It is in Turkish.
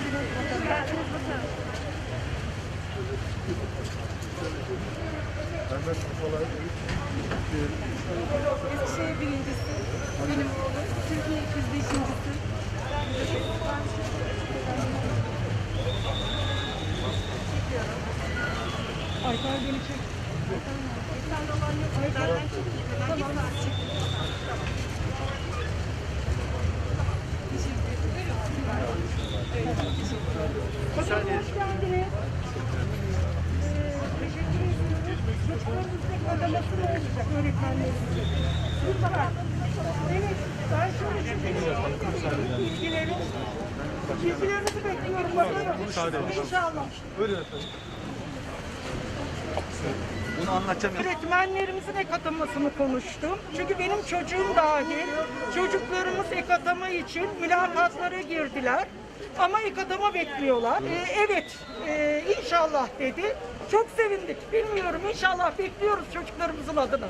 Geldiniz bakalım. Eskişehir birincisi. Benim oğlum. Türkiye 205.si. Ayfer beni çek. Sen de olan yok. Ne olacak öğretmenlerimizin? Lütfen. Evet, ben şöyle çekeyim. Bilgileri. Bilgilerinizi bekliyorum. Bakalım. İnşallah. Bunu anlatacağım. Öğretmenlerimizin ek atamasını konuştum. Çünkü benim çocuğum dahil çocuklarımız ek atama için mülakatlara girdiler. Ama ek atama bekliyorlar. Ee, evet e, inşallah dedi. Çok sevindik. Bilmiyorum inşallah bekliyoruz çocuklarımızın adına.